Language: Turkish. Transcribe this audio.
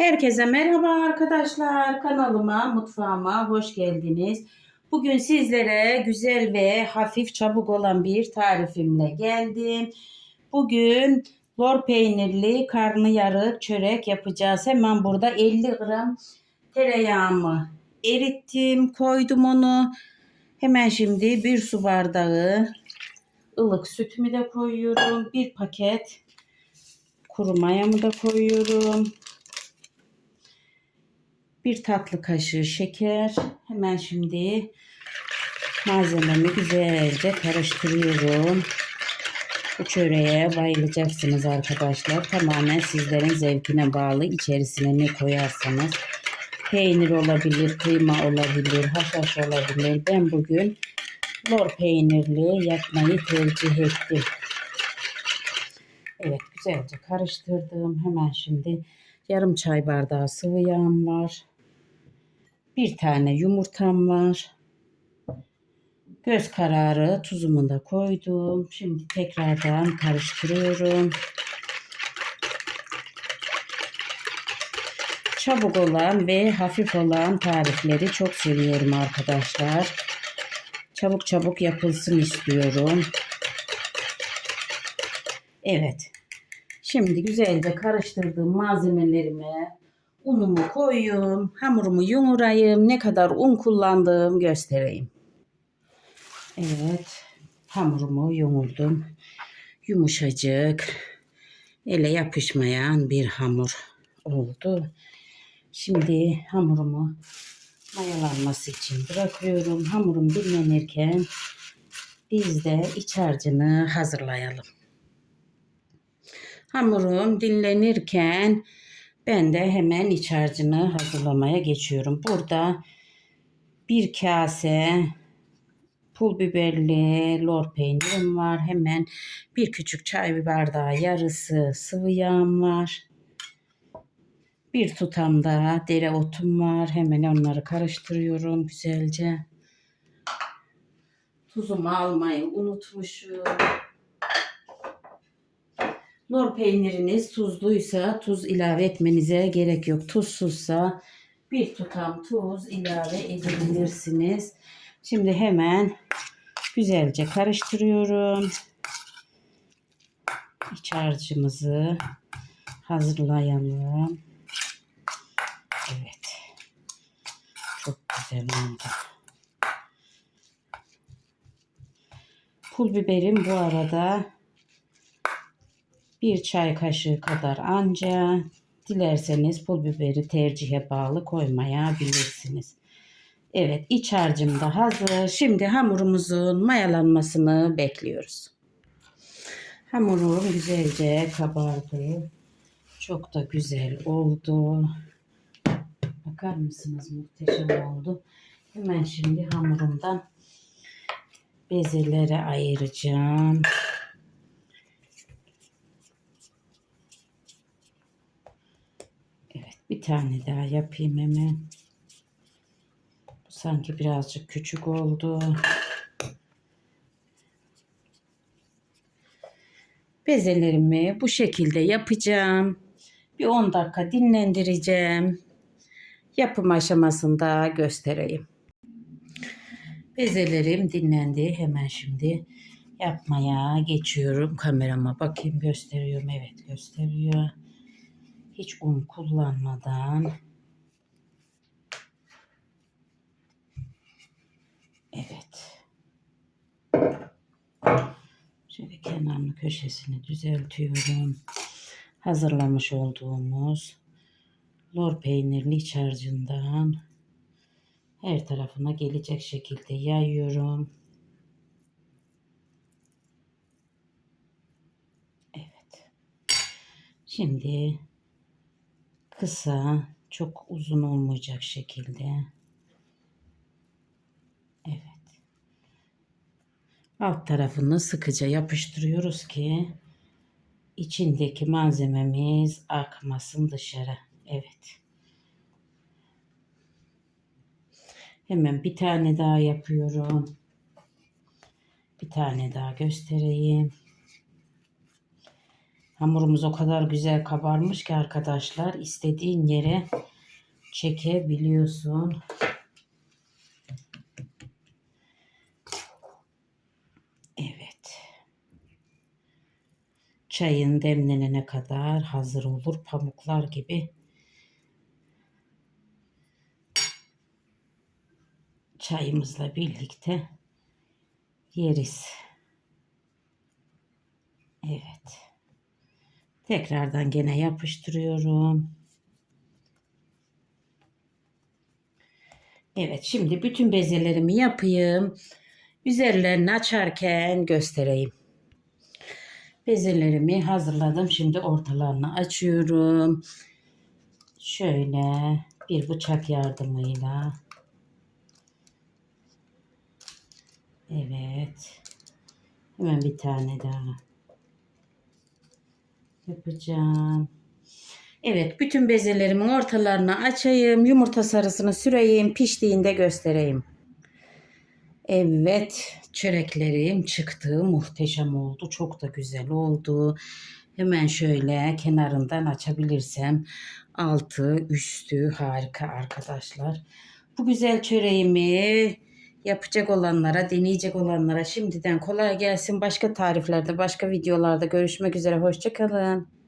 Herkese merhaba arkadaşlar. Kanalıma, mutfağıma hoş geldiniz. Bugün sizlere güzel ve hafif çabuk olan bir tarifimle geldim. Bugün lor peynirli karnıyarık çörek yapacağız. Hemen burada 50 gram tereyağımı erittim, koydum onu. Hemen şimdi bir su bardağı ılık sütümü de koyuyorum. Bir paket kuru mayamı da koyuyorum. Bir tatlı kaşığı şeker. Hemen şimdi malzememi güzelce karıştırıyorum. Bu çöreğe bayılacaksınız arkadaşlar. Tamamen sizlerin zevkine bağlı. İçerisine ne koyarsanız. Peynir olabilir, kıyma olabilir, haşhaş olabilir. Ben bugün lor peynirli yapmayı tercih ettim. Evet güzelce karıştırdım. Hemen şimdi yarım çay bardağı sıvı yağım var. Bir tane yumurtam var. Göz kararı tuzumu da koydum. Şimdi tekrardan karıştırıyorum. Çabuk olan ve hafif olan tarifleri çok seviyorum arkadaşlar. Çabuk çabuk yapılsın istiyorum. Evet. Şimdi güzelce karıştırdığım malzemelerime unumu koyuyorum. Hamurumu yumurayım. Ne kadar un kullandığım göstereyim. Evet. Hamurumu yumurdum. Yumuşacık. Ele yapışmayan bir hamur oldu. Şimdi hamurumu mayalanması için bırakıyorum. Hamurum dinlenirken biz de iç harcını hazırlayalım. Hamurum dinlenirken ben de hemen iç harcını hazırlamaya geçiyorum. Burada bir kase pul biberli lor peynirim var. Hemen bir küçük çay bardağı yarısı sıvı yağım var. Bir tutam da dereotum var. Hemen onları karıştırıyorum güzelce. Tuzumu almayı unutmuşum. Lor peyniriniz tuzluysa tuz ilave etmenize gerek yok. Tuzsuzsa bir tutam tuz ilave edebilirsiniz. Şimdi hemen güzelce karıştırıyorum. İç harcımızı hazırlayalım. Evet. Çok güzel oldu. Pul biberim bu arada bir çay kaşığı kadar anca dilerseniz pul biberi tercihe bağlı koymayabilirsiniz. Evet iç harcım da hazır. Şimdi hamurumuzun mayalanmasını bekliyoruz. Hamurum güzelce kabardı. Çok da güzel oldu. Bakar mısınız muhteşem oldu. Hemen şimdi hamurumdan bezelere ayıracağım. Evet bir tane daha yapayım hemen. Bu sanki birazcık küçük oldu. Bezelerimi bu şekilde yapacağım. Bir 10 dakika dinlendireceğim. Yapım aşamasında göstereyim. Bezelerim dinlendi. Hemen şimdi yapmaya geçiyorum. Kamerama bakayım gösteriyorum. Evet gösteriyor. Hiç un kullanmadan. Evet. Şöyle kenarını köşesini düzeltiyorum. Hazırlamış olduğumuz lor peynirli iç harcından her tarafına gelecek şekilde yayıyorum. Evet. Şimdi kısa, çok uzun olmayacak şekilde. Evet. Alt tarafını sıkıca yapıştırıyoruz ki içindeki malzememiz akmasın dışarı. Evet. Hemen bir tane daha yapıyorum. Bir tane daha göstereyim. Hamurumuz o kadar güzel kabarmış ki arkadaşlar istediğin yere çekebiliyorsun. Evet. Çayın demlenene kadar hazır olur pamuklar gibi. Çayımızla birlikte yeriz. Evet. Tekrardan gene yapıştırıyorum. Evet şimdi bütün bezelerimi yapayım. Üzerlerini açarken göstereyim. Bezelerimi hazırladım. Şimdi ortalarını açıyorum. Şöyle bir bıçak yardımıyla. Evet. Hemen bir tane daha yapacağım. Evet, bütün bezelerimin ortalarını açayım. Yumurta sarısını süreyim. Piştiğinde göstereyim. Evet, çöreklerim çıktı. Muhteşem oldu. Çok da güzel oldu. Hemen şöyle kenarından açabilirsem altı, üstü harika arkadaşlar. Bu güzel çöreğimi yapacak olanlara, deneyecek olanlara şimdiden kolay gelsin. Başka tariflerde, başka videolarda görüşmek üzere. Hoşçakalın.